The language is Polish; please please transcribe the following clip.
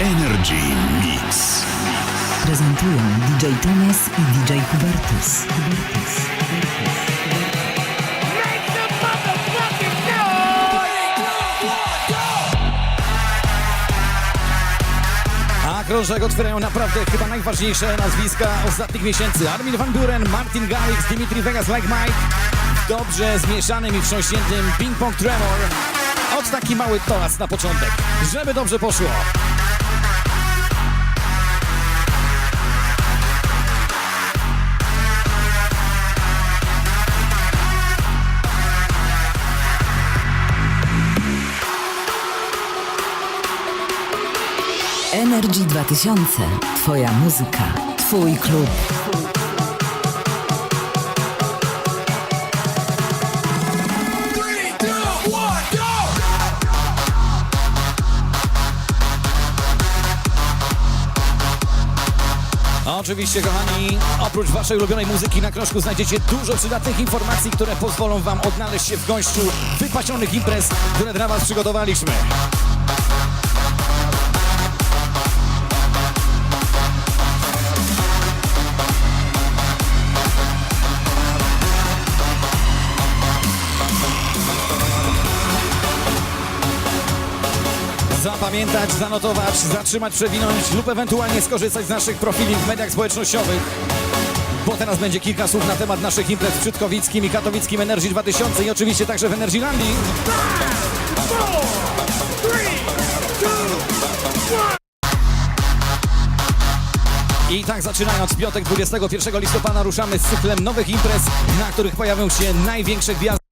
Energy Mix. Prezentują DJ Tomes i DJ Hubertus. Hubertus. Make some motherfucking noise! A krążek otwierają naprawdę chyba najważniejsze nazwiska ostatnich miesięcy. Armin van Buren, Martin Garrix, Dimitri Vegas, Like Mike. Dobrze zmieszanym i wstrząśniętym ping-pong tremor. Od taki mały toras na początek, żeby dobrze poszło. Energy 2000. Twoja muzyka. Twój klub. Oczywiście, kochani, oprócz waszej ulubionej muzyki na krążku znajdziecie dużo przydatnych informacji, które pozwolą wam odnaleźć się w gościu wypasionych imprez, które dla was przygotowaliśmy. Zapamiętać, zanotować, zatrzymać, przewinąć lub ewentualnie skorzystać z naszych profili w mediach społecznościowych. Bo teraz będzie kilka słów na temat naszych imprez w Czytkowickim i Katowickim Energy 2000 i oczywiście także w Energylandii. I tak zaczynając piątek 21 listopada ruszamy z cyklem nowych imprez, na których pojawią się największe gwiazdy.